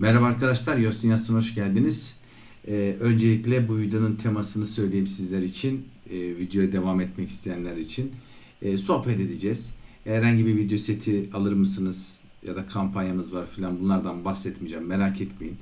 Merhaba arkadaşlar, Yosin Yatsın hoş geldiniz. Ee, öncelikle bu videonun temasını söyleyeyim sizler için, e, videoya devam etmek isteyenler için. E, sohbet edeceğiz. Herhangi bir video seti alır mısınız ya da kampanyamız var filan bunlardan bahsetmeyeceğim, merak etmeyin.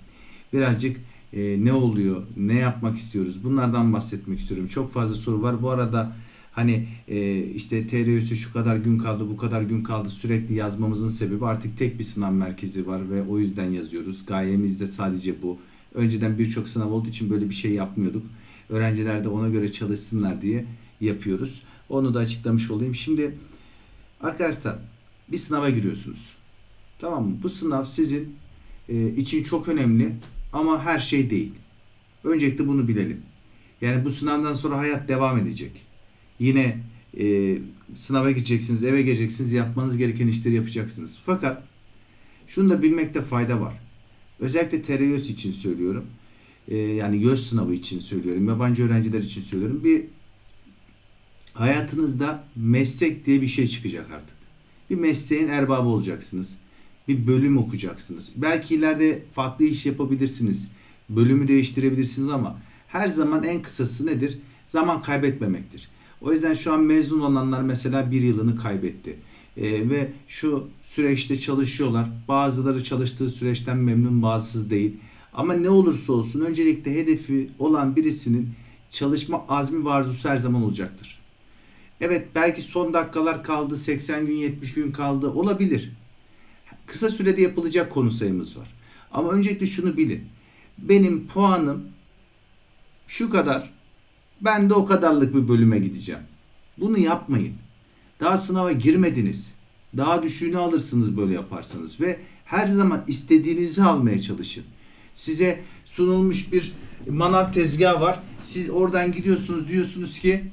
Birazcık e, ne oluyor, ne yapmak istiyoruz bunlardan bahsetmek istiyorum. Çok fazla soru var. Bu arada hani e, işte TRÜS'ü şu kadar gün kaldı, bu kadar gün kaldı sürekli yazmamızın sebebi artık tek bir sınav merkezi var ve o yüzden yazıyoruz. Gayemiz de sadece bu. Önceden birçok sınav olduğu için böyle bir şey yapmıyorduk. Öğrenciler de ona göre çalışsınlar diye yapıyoruz. Onu da açıklamış olayım. Şimdi arkadaşlar bir sınava giriyorsunuz. Tamam mı? Bu sınav sizin e, için çok önemli ama her şey değil. Öncelikle bunu bilelim. Yani bu sınavdan sonra hayat devam edecek. Yine e, sınava gideceksiniz, eve geleceksiniz, yapmanız gereken işleri yapacaksınız. Fakat şunu da bilmekte fayda var. Özellikle TRYÖS için söylüyorum. E, yani YÖS sınavı için söylüyorum. Yabancı öğrenciler için söylüyorum. Bir hayatınızda meslek diye bir şey çıkacak artık. Bir mesleğin erbabı olacaksınız. Bir bölüm okuyacaksınız. Belki ileride farklı iş yapabilirsiniz. Bölümü değiştirebilirsiniz ama her zaman en kısası nedir? Zaman kaybetmemektir. O yüzden şu an mezun olanlar mesela bir yılını kaybetti. Ee, ve şu süreçte çalışıyorlar. Bazıları çalıştığı süreçten memnun bazısı değil. Ama ne olursa olsun öncelikle hedefi olan birisinin çalışma azmi ve arzusu her zaman olacaktır. Evet belki son dakikalar kaldı, 80 gün 70 gün kaldı olabilir. Kısa sürede yapılacak konu sayımız var. Ama öncelikle şunu bilin. Benim puanım şu kadar. Ben de o kadarlık bir bölüme gideceğim. Bunu yapmayın. Daha sınava girmediniz. Daha düşüğünü alırsınız böyle yaparsanız ve her zaman istediğinizi almaya çalışın. Size sunulmuş bir manav tezgahı var. Siz oradan gidiyorsunuz diyorsunuz ki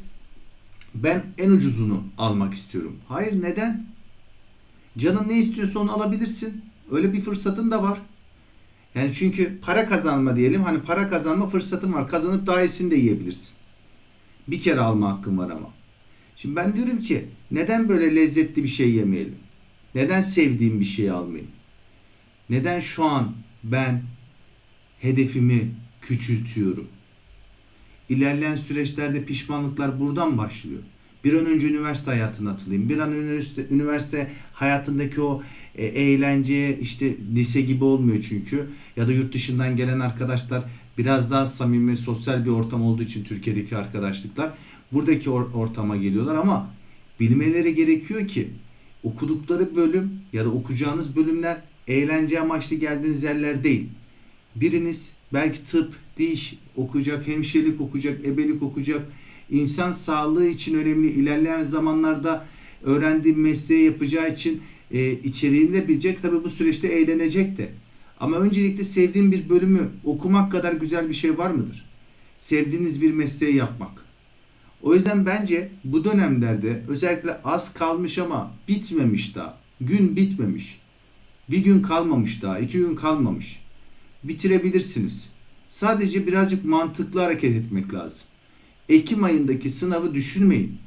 ben en ucuzunu almak istiyorum. Hayır neden? Canın ne istiyorsa onu alabilirsin. Öyle bir fırsatın da var. Yani çünkü para kazanma diyelim. Hani para kazanma fırsatın var. Kazanıp daha iyisini de yiyebilirsin. Bir kere alma hakkın var ama. Şimdi ben diyorum ki neden böyle lezzetli bir şey yemeyelim? Neden sevdiğim bir şeyi almayayım? Neden şu an ben hedefimi küçültüyorum? İlerleyen süreçlerde pişmanlıklar buradan başlıyor. Bir an önce üniversite hayatına atılayım. Bir an üniversite, üniversite hayatındaki o e, eğlenceye işte lise gibi olmuyor çünkü. Ya da yurt dışından gelen arkadaşlar biraz daha samimi, sosyal bir ortam olduğu için Türkiye'deki arkadaşlıklar buradaki or- ortama geliyorlar ama bilmeleri gerekiyor ki okudukları bölüm ya da okuyacağınız bölümler eğlence amaçlı geldiğiniz yerler değil. Biriniz belki tıp, diş okuyacak, hemşirelik okuyacak, ebelik okuyacak. İnsan sağlığı için önemli. İlerleyen zamanlarda öğrendiği mesleği yapacağı için e, içeriğini de bilecek. Tabii bu süreçte eğlenecek de. Ama öncelikle sevdiğim bir bölümü okumak kadar güzel bir şey var mıdır? Sevdiğiniz bir mesleği yapmak. O yüzden bence bu dönemlerde özellikle az kalmış ama bitmemiş daha. Gün bitmemiş. Bir gün kalmamış daha. iki gün kalmamış. Bitirebilirsiniz. Sadece birazcık mantıklı hareket etmek lazım. Ekim ayındaki sınavı düşünmeyin.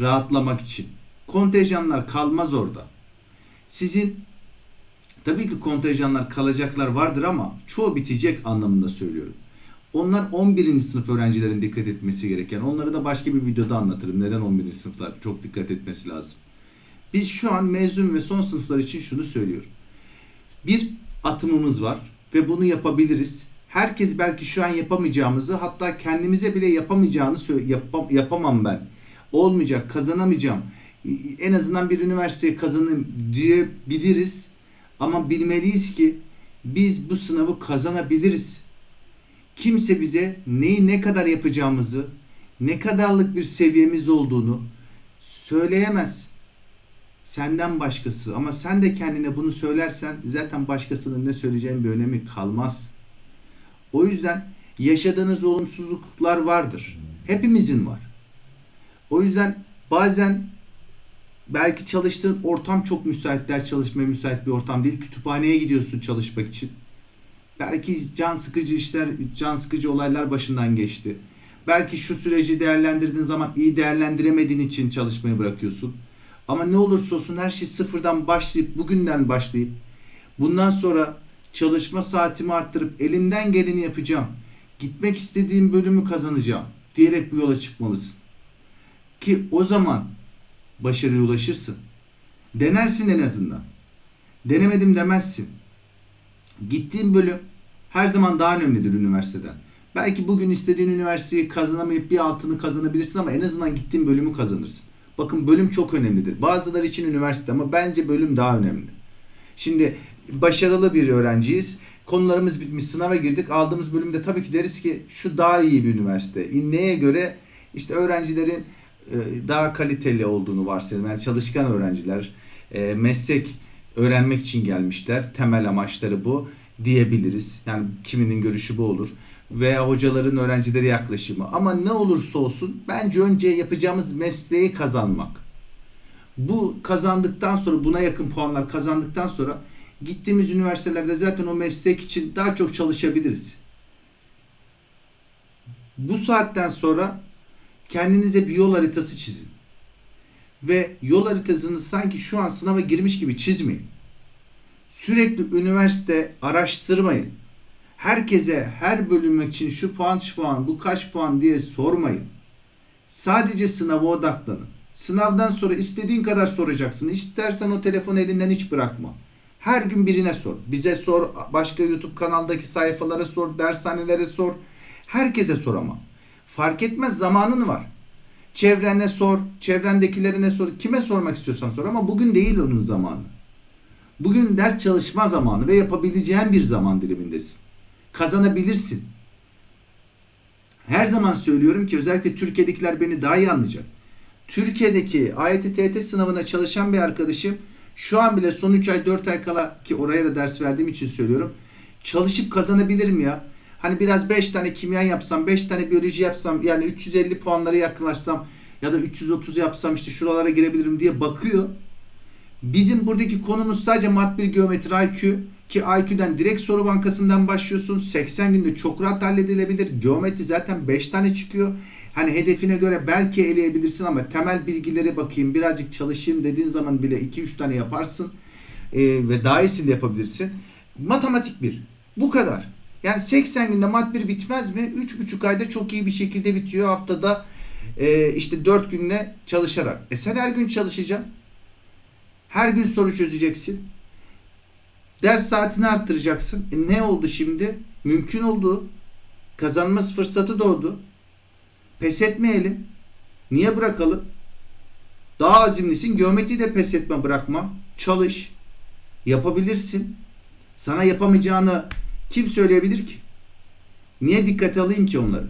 Rahatlamak için. Kontenjanlar kalmaz orada. Sizin tabii ki kontenjanlar kalacaklar vardır ama çoğu bitecek anlamında söylüyorum. Onlar 11. sınıf öğrencilerin dikkat etmesi gereken. Onları da başka bir videoda anlatırım. Neden 11. sınıflar çok dikkat etmesi lazım. Biz şu an mezun ve son sınıflar için şunu söylüyorum. Bir atımımız var ve bunu yapabiliriz. Herkes belki şu an yapamayacağımızı hatta kendimize bile yapamayacağını yapam- yapamam ben. Olmayacak, kazanamayacağım. En azından bir üniversiteye kazanayım diyebiliriz. Ama bilmeliyiz ki biz bu sınavı kazanabiliriz. Kimse bize neyi ne kadar yapacağımızı, ne kadarlık bir seviyemiz olduğunu söyleyemez. Senden başkası ama sen de kendine bunu söylersen zaten başkasının ne söyleyeceğin bir önemi kalmaz. O yüzden yaşadığınız olumsuzluklar vardır. Hepimizin var. O yüzden bazen belki çalıştığın ortam çok müsait, ders çalışmaya müsait bir ortam değil. Kütüphaneye gidiyorsun çalışmak için. Belki can sıkıcı işler, can sıkıcı olaylar başından geçti. Belki şu süreci değerlendirdiğin zaman iyi değerlendiremediğin için çalışmayı bırakıyorsun. Ama ne olursa olsun her şey sıfırdan başlayıp, bugünden başlayıp bundan sonra çalışma saatimi arttırıp elimden geleni yapacağım. Gitmek istediğim bölümü kazanacağım diyerek bu yola çıkmalısın. Ki o zaman başarıya ulaşırsın. Denersin en azından. Denemedim demezsin. Gittiğin bölüm her zaman daha önemlidir üniversiteden. Belki bugün istediğin üniversiteyi kazanamayıp bir altını kazanabilirsin ama en azından gittiğin bölümü kazanırsın. Bakın bölüm çok önemlidir. Bazıları için üniversite ama bence bölüm daha önemli. Şimdi başarılı bir öğrenciyiz. Konularımız bitmiş, sınava girdik. Aldığımız bölümde tabii ki deriz ki şu daha iyi bir üniversite. Neye göre? İşte öğrencilerin e, daha kaliteli olduğunu varsayalım. Yani çalışkan öğrenciler, e, meslek öğrenmek için gelmişler. Temel amaçları bu diyebiliriz. Yani kiminin görüşü bu olur. Veya hocaların öğrencilere yaklaşımı. Ama ne olursa olsun bence önce yapacağımız mesleği kazanmak. Bu kazandıktan sonra buna yakın puanlar kazandıktan sonra gittiğimiz üniversitelerde zaten o meslek için daha çok çalışabiliriz. Bu saatten sonra kendinize bir yol haritası çizin. Ve yol haritasını sanki şu an sınava girmiş gibi çizmeyin. Sürekli üniversite araştırmayın. Herkese her bölüm için şu puan şu puan bu kaç puan diye sormayın. Sadece sınava odaklanın. Sınavdan sonra istediğin kadar soracaksın. İstersen o telefonu elinden hiç bırakma. Her gün birine sor. Bize sor, başka YouTube kanaldaki sayfalara sor, dershanelere sor. Herkese sor ama. Fark etmez zamanın var. Çevrene sor, çevrendekilerine sor. Kime sormak istiyorsan sor ama bugün değil onun zamanı. Bugün ders çalışma zamanı ve yapabileceğin bir zaman dilimindesin. Kazanabilirsin. Her zaman söylüyorum ki özellikle Türkiye'dekiler beni daha iyi anlayacak. Türkiye'deki AYT-TYT sınavına çalışan bir arkadaşım şu an bile son 3 ay 4 ay kala ki oraya da ders verdiğim için söylüyorum. Çalışıp kazanabilirim ya. Hani biraz 5 tane kimya yapsam, 5 tane biyoloji yapsam yani 350 puanlara yaklaşsam ya da 330 yapsam işte şuralara girebilirim diye bakıyor. Bizim buradaki konumuz sadece mat bir geometri IQ ki IQ'den direkt soru bankasından başlıyorsun. 80 günde çok rahat halledilebilir. Geometri zaten 5 tane çıkıyor. Hani hedefine göre belki eleyebilirsin ama temel bilgileri bakayım birazcık çalışayım dediğin zaman bile 2-3 tane yaparsın. Ee, ve daha iyisini de yapabilirsin. Matematik 1. Bu kadar. Yani 80 günde mat 1 bitmez mi? 3,5 ayda çok iyi bir şekilde bitiyor. Haftada e, işte 4 günde çalışarak. E sen her gün çalışacaksın. Her gün soru çözeceksin. Ders saatini arttıracaksın. E ne oldu şimdi? Mümkün oldu. Kazanması fırsatı doğdu. Pes etmeyelim. Niye bırakalım? Daha azimlisin. Geometri de pes etme bırakma. Çalış. Yapabilirsin. Sana yapamayacağını kim söyleyebilir ki? Niye dikkate alayım ki onları?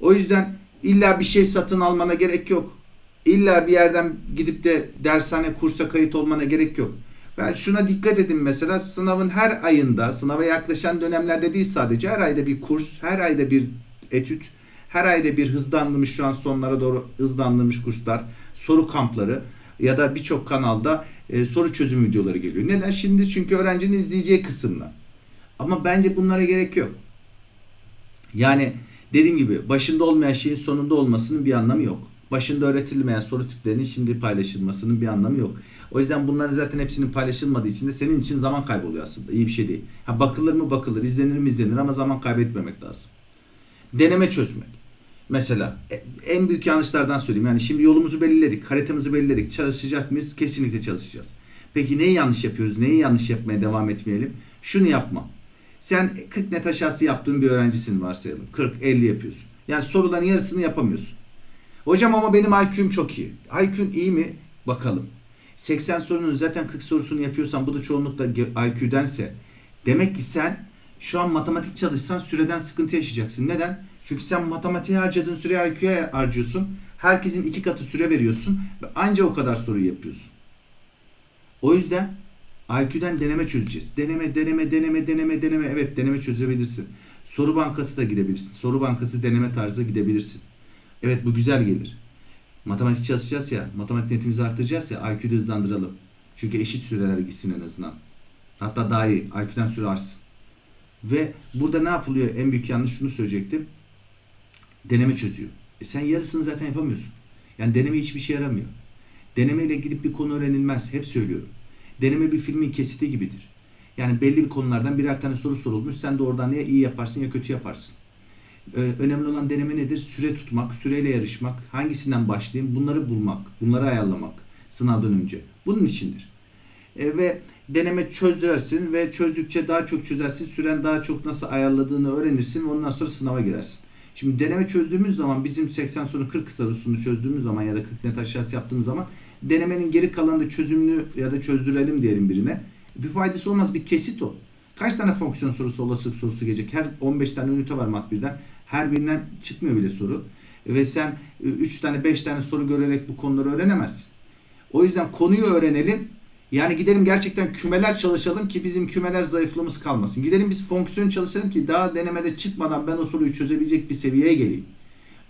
O yüzden illa bir şey satın almana gerek yok. İlla bir yerden gidip de dershane kursa kayıt olmana gerek yok. Ben şuna dikkat edin mesela sınavın her ayında, sınava yaklaşan dönemlerde değil sadece her ayda bir kurs, her ayda bir etüt, her ayda bir hızlandırmış şu an sonlara doğru hızlandırmış kurslar, soru kampları ya da birçok kanalda e, soru çözüm videoları geliyor. Neden? Şimdi çünkü öğrencinin izleyeceği kısımlar. Ama bence bunlara gerek yok. Yani dediğim gibi başında olmayan şeyin sonunda olmasının bir anlamı yok. Başında öğretilmeyen soru tiplerinin şimdi paylaşılmasının bir anlamı yok. O yüzden bunların zaten hepsinin paylaşılmadığı için de senin için zaman kayboluyor aslında. İyi bir şey değil. Ha bakılır mı bakılır, izlenir mi izlenir ama zaman kaybetmemek lazım. Deneme çözmek. Mesela e, en büyük yanlışlardan söyleyeyim. Yani şimdi yolumuzu belirledik, haritamızı belirledik. Çalışacak mıyız? Kesinlikle çalışacağız. Peki neyi yanlış yapıyoruz? Neyi yanlış yapmaya devam etmeyelim? Şunu yapma. Sen 40 net aşağısı yaptığın bir öğrencisin varsayalım. 40-50 yapıyorsun. Yani soruların yarısını yapamıyorsun. Hocam ama benim IQ'm çok iyi. IQ'un iyi mi? Bakalım. 80 sorunun zaten 40 sorusunu yapıyorsan bu da çoğunlukla IQ'dense demek ki sen şu an matematik çalışsan süreden sıkıntı yaşayacaksın. Neden? Çünkü sen matematiğe harcadığın süreyi IQ'ya harcıyorsun. Herkesin iki katı süre veriyorsun ve anca o kadar soruyu yapıyorsun. O yüzden IQ'den deneme çözeceğiz. Deneme, deneme, deneme, deneme, deneme. Evet deneme çözebilirsin. Soru bankası da gidebilirsin. Soru bankası deneme tarzı gidebilirsin. Evet bu güzel gelir. Matematik çalışacağız ya, matematik netimizi arttıracağız ya, IQ'da hızlandıralım. Çünkü eşit süreler gitsin en azından. Hatta daha iyi, IQ'den süre artsın. Ve burada ne yapılıyor? En büyük yanlış şunu söyleyecektim. Deneme çözüyor. E sen yarısını zaten yapamıyorsun. Yani deneme hiçbir şey yaramıyor. Denemeyle gidip bir konu öğrenilmez. Hep söylüyorum. Deneme bir filmin kesiti gibidir. Yani belli bir konulardan birer tane soru sorulmuş. Sen de oradan ya iyi yaparsın ya kötü yaparsın. Önemli olan deneme nedir? Süre tutmak, süreyle yarışmak, hangisinden başlayayım bunları bulmak, bunları ayarlamak sınavdan önce. Bunun içindir. E, ve deneme çözersin ve çözdükçe daha çok çözersin. Süren daha çok nasıl ayarladığını öğrenirsin ve ondan sonra sınava girersin. Şimdi deneme çözdüğümüz zaman bizim 80 soru 40 sorusunu çözdüğümüz zaman ya da 40 net aşağısı yaptığımız zaman denemenin geri kalanını çözümlü ya da çözdürelim diyelim birine. Bir faydası olmaz bir kesit o. Kaç tane fonksiyon sorusu olasılık sorusu gelecek? Her 15 tane ünite var mat birden. Her birinden çıkmıyor bile soru. Ve sen 3 tane 5 tane soru görerek bu konuları öğrenemezsin. O yüzden konuyu öğrenelim. Yani gidelim gerçekten kümeler çalışalım ki bizim kümeler zayıflığımız kalmasın. Gidelim biz fonksiyon çalışalım ki daha denemede çıkmadan ben o soruyu çözebilecek bir seviyeye geleyim.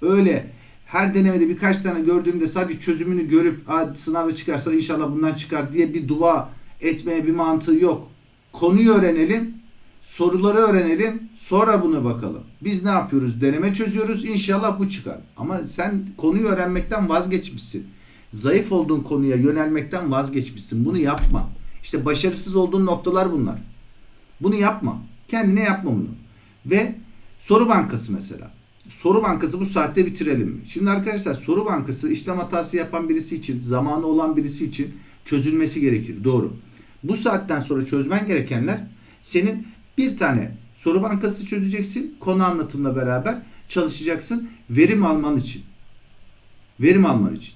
Öyle her denemede birkaç tane gördüğümde sadece çözümünü görüp "Aa, sınava çıkarsa inşallah bundan çıkar diye bir dua etmeye bir mantığı yok. Konuyu öğrenelim, soruları öğrenelim, sonra bunu bakalım. Biz ne yapıyoruz? Deneme çözüyoruz, inşallah bu çıkar. Ama sen konuyu öğrenmekten vazgeçmişsin. Zayıf olduğun konuya yönelmekten vazgeçmişsin. Bunu yapma. İşte başarısız olduğun noktalar bunlar. Bunu yapma. Kendine yapma bunu. Ve soru bankası mesela. Soru bankası bu saatte bitirelim mi? Şimdi arkadaşlar soru bankası işlem hatası yapan birisi için, zamanı olan birisi için çözülmesi gerekir. Doğru. Bu saatten sonra çözmen gerekenler senin bir tane soru bankası çözeceksin. Konu anlatımla beraber çalışacaksın. Verim alman için. Verim alman için.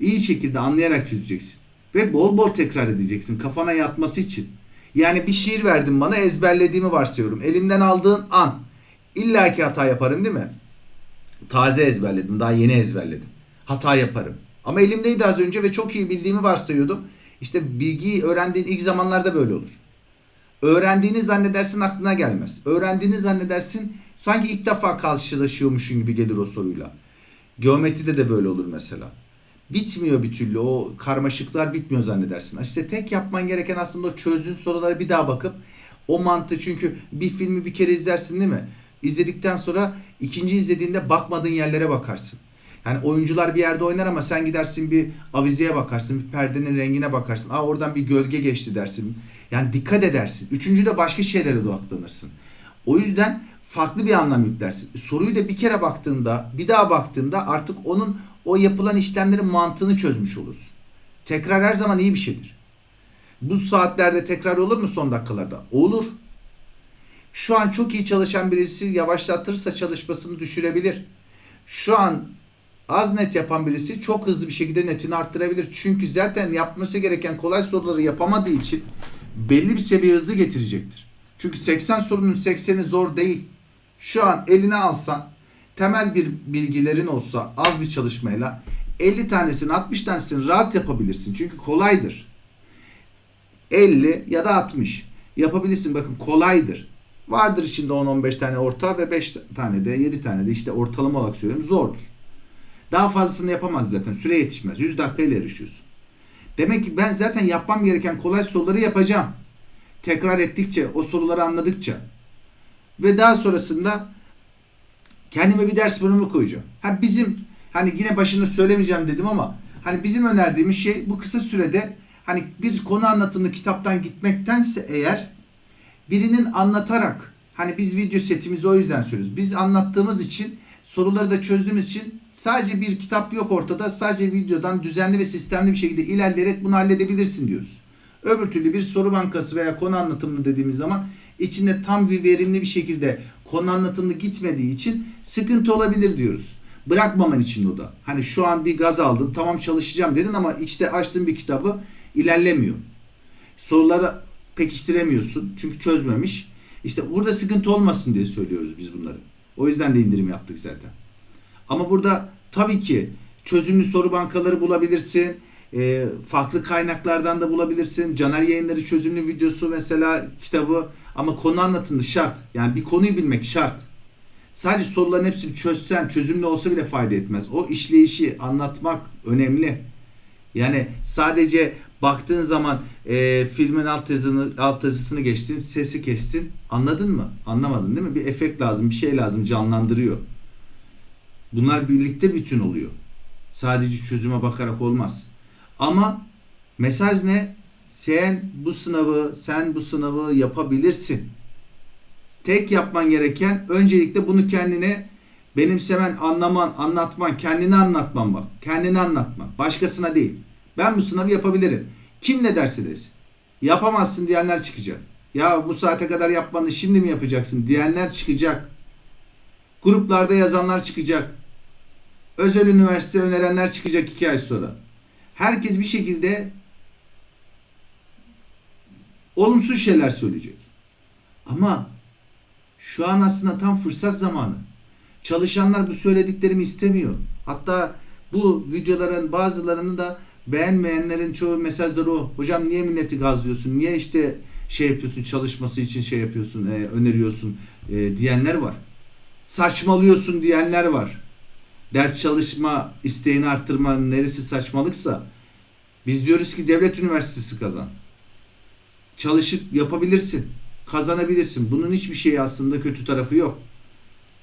İyi şekilde anlayarak çözeceksin. Ve bol bol tekrar edeceksin kafana yatması için. Yani bir şiir verdin bana ezberlediğimi varsayıyorum. Elimden aldığın an illa ki hata yaparım değil mi? Taze ezberledim. Daha yeni ezberledim. Hata yaparım. Ama elimdeydi az önce ve çok iyi bildiğimi varsayıyordum. İşte bilgiyi öğrendiğin ilk zamanlarda böyle olur. Öğrendiğini zannedersin aklına gelmez. Öğrendiğini zannedersin sanki ilk defa karşılaşıyormuşsun gibi gelir o soruyla. Geometride de böyle olur mesela. Bitmiyor bir türlü. O karmaşıklar bitmiyor zannedersin. İşte tek yapman gereken aslında o çözdüğün sorulara bir daha bakıp o mantığı çünkü bir filmi bir kere izlersin değil mi? İzledikten sonra ikinci izlediğinde bakmadığın yerlere bakarsın. Yani oyuncular bir yerde oynar ama sen gidersin bir avizeye bakarsın, bir perdenin rengine bakarsın. Aa oradan bir gölge geçti dersin. Yani dikkat edersin. Üçüncüde başka şeylere odaklanırsın. O yüzden farklı bir anlam yüklersin. Soruyu da bir kere baktığında, bir daha baktığında artık onun o yapılan işlemlerin mantığını çözmüş olursun. Tekrar her zaman iyi bir şeydir. Bu saatlerde tekrar olur mu son dakikalarda? Olur. Şu an çok iyi çalışan birisi yavaşlatırsa çalışmasını düşürebilir. Şu an az net yapan birisi çok hızlı bir şekilde netini arttırabilir. Çünkü zaten yapması gereken kolay soruları yapamadığı için belli bir seviye hızlı getirecektir. Çünkü 80 sorunun 80'i zor değil. Şu an eline alsan temel bir bilgilerin olsa az bir çalışmayla 50 tanesini 60 tanesini rahat yapabilirsin. Çünkü kolaydır. 50 ya da 60 yapabilirsin. Bakın kolaydır. Vardır içinde 10-15 tane orta ve 5 tane de 7 tane de işte ortalama olarak söylüyorum zordur. Daha fazlasını yapamaz zaten. Süre yetişmez. 100 dakikayla yarışıyorsun. Demek ki ben zaten yapmam gereken kolay soruları yapacağım. Tekrar ettikçe, o soruları anladıkça. Ve daha sonrasında kendime bir ders bölümü koyacağım. Ha bizim hani yine başında söylemeyeceğim dedim ama hani bizim önerdiğimiz şey bu kısa sürede hani bir konu anlatımlı kitaptan gitmektense eğer birinin anlatarak hani biz video setimizi o yüzden söylüyoruz. Biz anlattığımız için soruları da çözdüğümüz için sadece bir kitap yok ortada. Sadece videodan düzenli ve sistemli bir şekilde ilerleyerek bunu halledebilirsin diyoruz. Öbür türlü bir soru bankası veya konu anlatımlı dediğimiz zaman içinde tam bir verimli bir şekilde konu anlatımlı gitmediği için sıkıntı olabilir diyoruz. Bırakmaman için o da. Hani şu an bir gaz aldın tamam çalışacağım dedin ama işte açtığın bir kitabı ilerlemiyor. Soruları pekiştiremiyorsun çünkü çözmemiş. İşte burada sıkıntı olmasın diye söylüyoruz biz bunları. O yüzden de indirim yaptık zaten. Ama burada tabii ki çözümlü soru bankaları bulabilirsin. E, farklı kaynaklardan da bulabilirsin. Caner Yayınları çözümlü videosu mesela kitabı ama konu anlatımı şart. Yani bir konuyu bilmek şart. Sadece soruların hepsini çözsen, çözümlü olsa bile fayda etmez. O işleyişi anlatmak önemli. Yani sadece baktığın zaman e, filmin alt yazını alt yazısını geçtin, sesi kestin. Anladın mı? Anlamadın değil mi? Bir efekt lazım, bir şey lazım, canlandırıyor. Bunlar birlikte bütün oluyor. Sadece çözüme bakarak olmaz. Ama mesaj ne? Sen bu sınavı, sen bu sınavı yapabilirsin. Tek yapman gereken öncelikle bunu kendine benimsemen, anlaman, anlatman, kendini anlatman bak. Kendini anlatman. Başkasına değil. Ben bu sınavı yapabilirim. Kim ne derse desin. Yapamazsın diyenler çıkacak. Ya bu saate kadar yapmanı şimdi mi yapacaksın diyenler çıkacak. Gruplarda yazanlar çıkacak. Özel üniversite önerenler çıkacak iki ay sonra. Herkes bir şekilde olumsuz şeyler söyleyecek. Ama şu an aslında tam fırsat zamanı. Çalışanlar bu söylediklerimi istemiyor. Hatta bu videoların bazılarını da beğenmeyenlerin çoğu mesajları o. Hocam niye milleti gazlıyorsun? Niye işte şey yapıyorsun çalışması için şey yapıyorsun, e, öneriyorsun e, diyenler var. Saçmalıyorsun diyenler var. Ders çalışma isteğini arttırmanın neresi saçmalıksa biz diyoruz ki devlet üniversitesi kazan. Çalışıp yapabilirsin. Kazanabilirsin. Bunun hiçbir şey aslında kötü tarafı yok.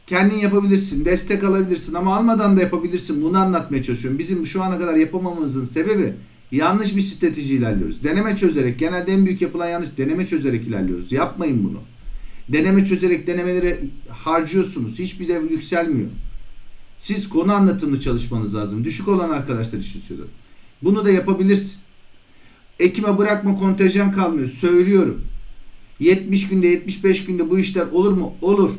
Kendin yapabilirsin, destek alabilirsin ama almadan da yapabilirsin. Bunu anlatmaya çalışıyorum. Bizim şu ana kadar yapamamamızın sebebi yanlış bir strateji ilerliyoruz. Deneme çözerek, genelde en büyük yapılan yanlış deneme çözerek ilerliyoruz. Yapmayın bunu. Deneme çözerek denemeleri harcıyorsunuz. Hiçbir de yükselmiyor. Siz konu anlatımlı çalışmanız lazım. Düşük olan arkadaşlar için söylüyorum. Bunu da yapabilirsin. Ekime bırakma kontenjan kalmıyor. Söylüyorum. 70 günde 75 günde bu işler olur mu? Olur.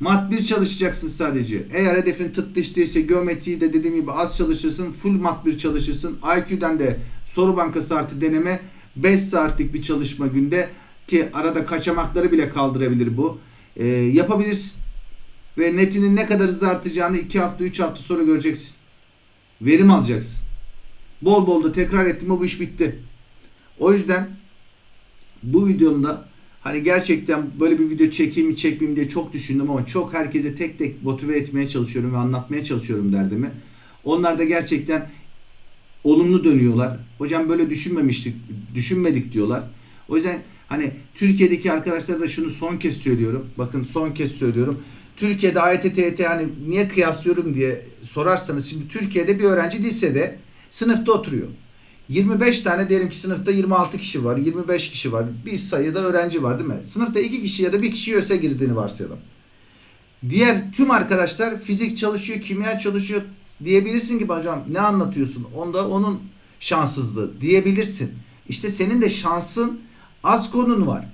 Mat 1 çalışacaksın sadece. Eğer hedefin tıp dış değilse geometriyi de dediğim gibi az çalışırsın. Full mat 1 çalışırsın. IQ'den de soru bankası artı deneme 5 saatlik bir çalışma günde ki arada kaçamakları bile kaldırabilir bu. Ee, yapabilirsin. Ve netinin ne kadar hızlı artacağını 2 hafta 3 hafta sonra göreceksin. Verim alacaksın. Bol bol da tekrar ettim bu iş bitti. O yüzden bu videomda hani gerçekten böyle bir video çekeyim mi çekmeyeyim diye çok düşündüm ama çok herkese tek tek motive etmeye çalışıyorum ve anlatmaya çalışıyorum derdimi. Onlar da gerçekten olumlu dönüyorlar. Hocam böyle düşünmemiştik, düşünmedik diyorlar. O yüzden hani Türkiye'deki arkadaşlara da şunu son kez söylüyorum. Bakın son kez söylüyorum. Türkiye'de AYT, TYT hani niye kıyaslıyorum diye sorarsanız şimdi Türkiye'de bir öğrenci lisede sınıfta oturuyor. 25 tane diyelim ki sınıfta 26 kişi var, 25 kişi var. Bir sayıda öğrenci var değil mi? Sınıfta 2 kişi ya da 1 kişi ÖS'e girdiğini varsayalım. Diğer tüm arkadaşlar fizik çalışıyor, kimya çalışıyor diyebilirsin ki hocam ne anlatıyorsun? Onda onun şanssızlığı diyebilirsin. İşte senin de şansın az konun var.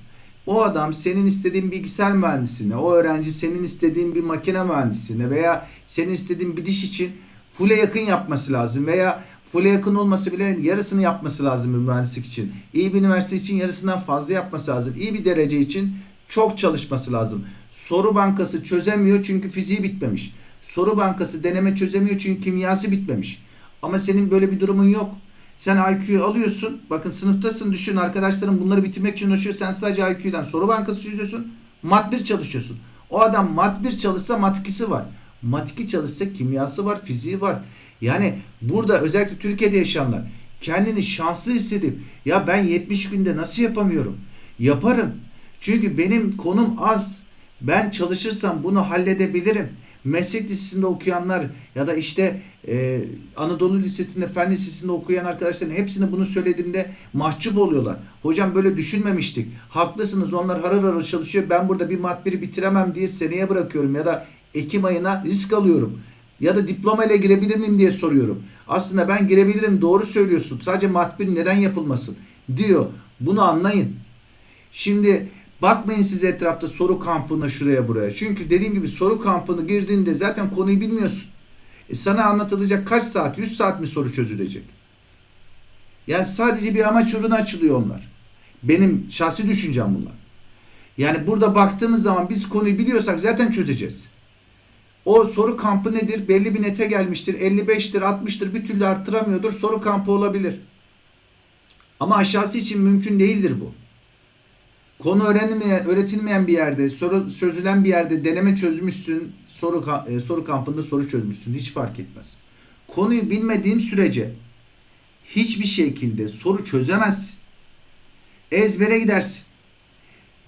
O adam senin istediğin bilgisayar mühendisine, o öğrenci senin istediğin bir makine mühendisine veya senin istediğin bir diş için full'e yakın yapması lazım veya full'e yakın olması bile yarısını yapması lazım bir mühendislik için. İyi bir üniversite için yarısından fazla yapması lazım. İyi bir derece için çok çalışması lazım. Soru bankası çözemiyor çünkü fiziği bitmemiş. Soru bankası deneme çözemiyor çünkü kimyası bitmemiş. Ama senin böyle bir durumun yok. Sen IQ'yu alıyorsun. Bakın sınıftasın düşün arkadaşların bunları bitirmek için uğraşıyor. Sen sadece IQ'dan soru bankası çözüyorsun. Mat 1 çalışıyorsun. O adam mat 1 çalışsa mat 2'si var. Mat 2 çalışsa kimyası var, fiziği var. Yani burada özellikle Türkiye'de yaşayanlar kendini şanslı hissedip ya ben 70 günde nasıl yapamıyorum? Yaparım. Çünkü benim konum az. Ben çalışırsam bunu halledebilirim. Meslek lisesinde okuyanlar ya da işte e, Anadolu Lisesi'nde, Fen Lisesi'nde okuyan arkadaşların hepsine bunu söylediğimde mahcup oluyorlar. Hocam böyle düşünmemiştik. Haklısınız onlar harıl harıl çalışıyor. Ben burada bir mat biri bitiremem diye seneye bırakıyorum ya da Ekim ayına risk alıyorum. Ya da diploma ile girebilir miyim diye soruyorum. Aslında ben girebilirim doğru söylüyorsun. Sadece mat bir neden yapılmasın diyor. Bunu anlayın. Şimdi bakmayın siz etrafta soru kampına şuraya buraya. Çünkü dediğim gibi soru kampını girdiğinde zaten konuyu bilmiyorsun. E sana anlatılacak kaç saat? 100 saat mi soru çözülecek? Yani sadece bir amaç uğruna açılıyor onlar. Benim şahsi düşüncem bunlar. Yani burada baktığımız zaman biz konuyu biliyorsak zaten çözeceğiz. O soru kampı nedir? Belli bir nete gelmiştir. 55'tir, 60'tır bir türlü arttıramıyordur. Soru kampı olabilir. Ama aşağısı için mümkün değildir bu. Konu öğrenilmeyen, öğretilmeyen bir yerde, soru çözülen bir yerde deneme çözmüşsün, soru e, soru kampında soru çözmüşsün hiç fark etmez. Konuyu bilmediğin sürece hiçbir şekilde soru çözemezsin. Ezbere gidersin.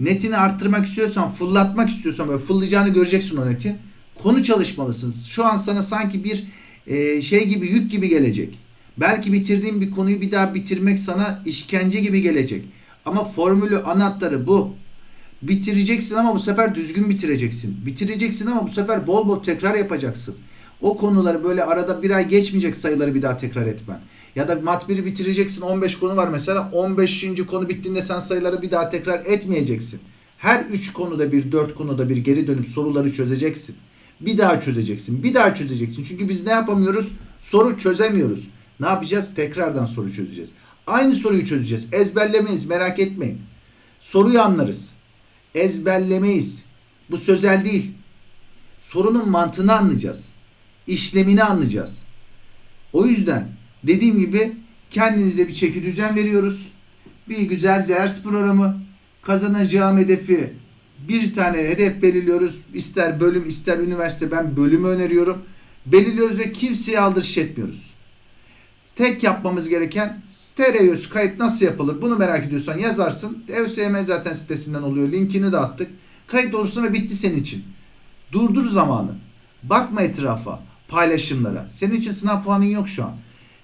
Netini arttırmak istiyorsan, fırlatmak istiyorsan böyle fırlayacağını göreceksin o netin. Konu çalışmalısın. Şu an sana sanki bir e, şey gibi yük gibi gelecek. Belki bitirdiğin bir konuyu bir daha bitirmek sana işkence gibi gelecek. Ama formülü anahtarı bu. Bitireceksin ama bu sefer düzgün bitireceksin. Bitireceksin ama bu sefer bol bol tekrar yapacaksın. O konuları böyle arada bir ay geçmeyecek sayıları bir daha tekrar etmen. Ya da mat 1'i bitireceksin 15 konu var mesela 15. konu bittiğinde sen sayıları bir daha tekrar etmeyeceksin. Her 3 konuda bir 4 konuda bir geri dönüp soruları çözeceksin. Bir daha çözeceksin. Bir daha çözeceksin. Çünkü biz ne yapamıyoruz? Soru çözemiyoruz. Ne yapacağız? Tekrardan soru çözeceğiz. Aynı soruyu çözeceğiz. Ezberlemeyiz merak etmeyin. Soruyu anlarız. Ezberlemeyiz. Bu sözel değil. Sorunun mantığını anlayacağız. İşlemini anlayacağız. O yüzden dediğim gibi kendinize bir çeki düzen veriyoruz. Bir güzel ders programı. Kazanacağım hedefi bir tane hedef belirliyoruz. İster bölüm ister üniversite ben bölümü öneriyorum. Belirliyoruz ve kimseye aldırış etmiyoruz. Tek yapmamız gereken TR kayıt nasıl yapılır? Bunu merak ediyorsan yazarsın. ÖSYM zaten sitesinden oluyor. Linkini de attık. Kayıt olursun ve bitti senin için. Durdur zamanı. Bakma etrafa, paylaşımlara. Senin için sınav puanın yok şu an.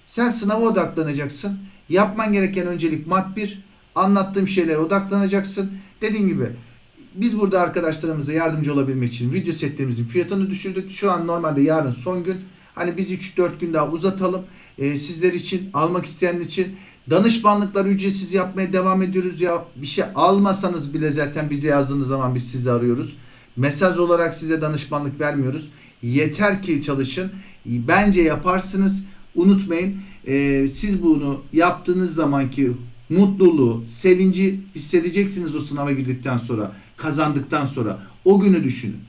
Sen sınava odaklanacaksın. Yapman gereken öncelik mat 1. Anlattığım şeylere odaklanacaksın. Dediğim gibi biz burada arkadaşlarımıza yardımcı olabilmek için video setlerimizin fiyatını düşürdük. Şu an normalde yarın son gün. Hani biz 3-4 gün daha uzatalım. Ee, sizler için, almak isteyenler için danışmanlıklar ücretsiz yapmaya devam ediyoruz ya. Bir şey almasanız bile zaten bize yazdığınız zaman biz sizi arıyoruz. Mesaj olarak size danışmanlık vermiyoruz. Yeter ki çalışın. Bence yaparsınız. Unutmayın e, siz bunu yaptığınız zamanki mutluluğu, sevinci hissedeceksiniz o sınava girdikten sonra, kazandıktan sonra. O günü düşünün.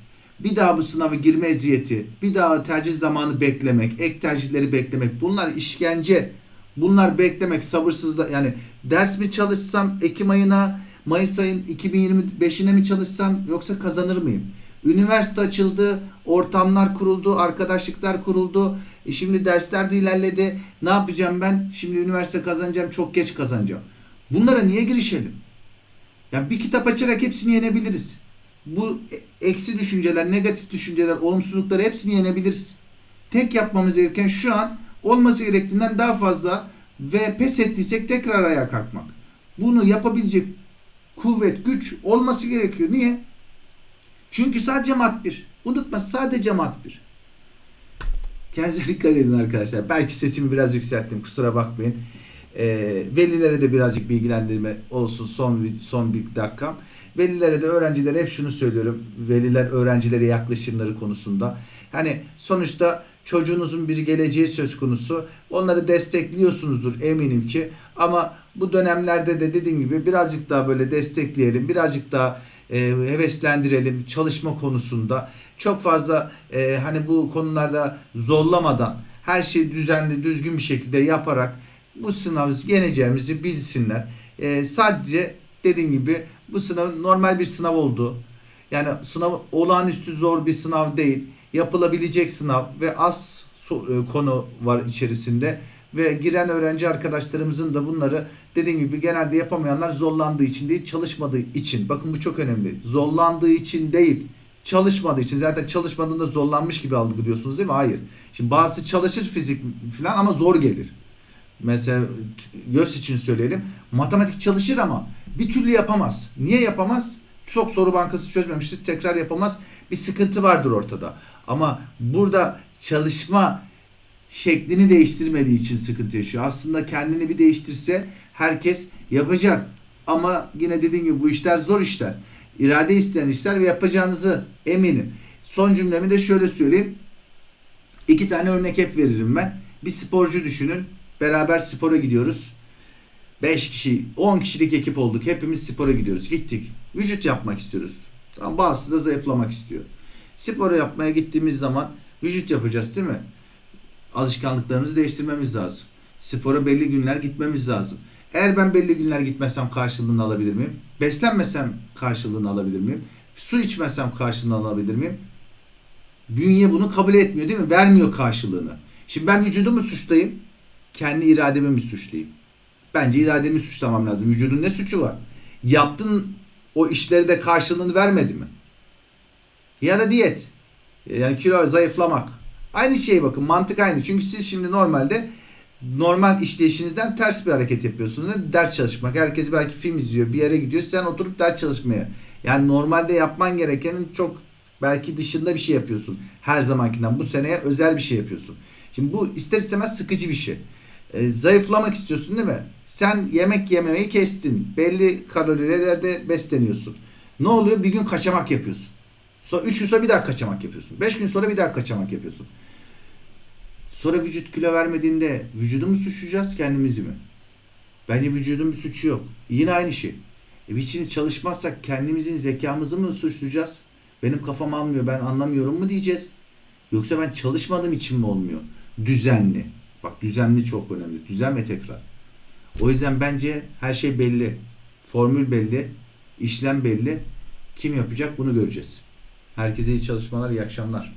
Bir daha bu sınava girme eziyeti, bir daha tercih zamanı beklemek, ek tercihleri beklemek bunlar işkence. Bunlar beklemek sabırsızla yani ders mi çalışsam Ekim ayına Mayıs ayın 2025'ine mi çalışsam yoksa kazanır mıyım? Üniversite açıldı, ortamlar kuruldu, arkadaşlıklar kuruldu. E şimdi dersler de ilerledi. Ne yapacağım ben? Şimdi üniversite kazanacağım, çok geç kazanacağım. Bunlara niye girişelim? Ya bir kitap açarak hepsini yenebiliriz. Bu eksi düşünceler, negatif düşünceler, olumsuzlukları hepsini yenebiliriz. Tek yapmamız gereken şu an olması gerektiğinden daha fazla ve pes ettiysek tekrar ayağa kalkmak. Bunu yapabilecek kuvvet, güç olması gerekiyor. Niye? Çünkü sadece mat 1. Unutma sadece mat 1. Kendinize dikkat edin arkadaşlar. Belki sesimi biraz yükselttim. Kusura bakmayın. Ee, velilere de birazcık bilgilendirme olsun son son bir dakikam. Velilere de öğrencilere hep şunu söylüyorum. Veliler öğrencilere yaklaşımları konusunda. Hani sonuçta çocuğunuzun bir geleceği söz konusu. Onları destekliyorsunuzdur eminim ki. Ama bu dönemlerde de dediğim gibi birazcık daha böyle destekleyelim. Birazcık daha e, heveslendirelim çalışma konusunda. Çok fazla e, hani bu konularda zorlamadan her şeyi düzenli düzgün bir şekilde yaparak bu sınavı yeneceğimizi bilsinler. E, sadece dediğim gibi bu sınav normal bir sınav oldu. Yani sınav olağanüstü zor bir sınav değil. Yapılabilecek sınav ve az e, konu var içerisinde ve giren öğrenci arkadaşlarımızın da bunları dediğim gibi genelde yapamayanlar zorlandığı için değil çalışmadığı için. Bakın bu çok önemli. Zorlandığı için değil çalışmadığı için. Zaten çalışmadığında zorlanmış gibi algılıyorsunuz değil mi? Hayır. Şimdi bazısı çalışır fizik falan ama zor gelir. Mesela göz için söyleyelim. Matematik çalışır ama bir türlü yapamaz. Niye yapamaz? Çok soru bankası çözmemiştir. Tekrar yapamaz. Bir sıkıntı vardır ortada. Ama burada çalışma şeklini değiştirmediği için sıkıntı yaşıyor. Aslında kendini bir değiştirse herkes yapacak. Ama yine dediğim gibi bu işler zor işler. İrade isteyen işler ve yapacağınızı eminim. Son cümlemi de şöyle söyleyeyim. İki tane örnek hep veririm ben. Bir sporcu düşünün. Beraber spora gidiyoruz. 5 kişi, 10 kişilik ekip olduk. Hepimiz spora gidiyoruz. Gittik. Vücut yapmak istiyoruz. Tamam, bazısı da zayıflamak istiyor. Spora yapmaya gittiğimiz zaman vücut yapacağız değil mi? Alışkanlıklarımızı değiştirmemiz lazım. Spora belli günler gitmemiz lazım. Eğer ben belli günler gitmesem karşılığını alabilir miyim? Beslenmesem karşılığını alabilir miyim? Su içmesem karşılığını alabilir miyim? Bünye bunu kabul etmiyor değil mi? Vermiyor karşılığını. Şimdi ben vücudumu suçlayayım. Kendi irademi mi suçlayayım? Bence irademi suçlamam lazım. Vücudun ne suçu var? Yaptın o işleri de karşılığını vermedi mi? Ya da diyet. Yani kilo zayıflamak. Aynı şey bakın mantık aynı. Çünkü siz şimdi normalde normal işleyişinizden ters bir hareket yapıyorsunuz. Ne? Ders çalışmak. Herkes belki film izliyor, bir yere gidiyor. Sen oturup ders çalışmaya. Yani normalde yapman gerekenin çok belki dışında bir şey yapıyorsun. Her zamankinden. Bu seneye özel bir şey yapıyorsun. Şimdi bu ister istemez sıkıcı bir şey. Ee, zayıflamak istiyorsun değil mi? Sen yemek yememeyi kestin. Belli kalorilerde besleniyorsun. Ne oluyor? Bir gün kaçamak yapıyorsun. Sonra 3 gün sonra bir daha kaçamak yapıyorsun. 5 gün sonra bir daha kaçamak yapıyorsun. Sonra vücut kilo vermediğinde vücudu mu suçlayacağız kendimizi mi? Bence vücudun bir suçu yok. Yine aynı şey. E biz şimdi çalışmazsak kendimizin zekamızı mı suçlayacağız? Benim kafam almıyor ben anlamıyorum mu diyeceğiz? Yoksa ben çalışmadığım için mi olmuyor? Düzenli. Bak düzenli çok önemli. Düzen ve tekrar. O yüzden bence her şey belli. Formül belli. işlem belli. Kim yapacak bunu göreceğiz. Herkese iyi çalışmalar, iyi akşamlar.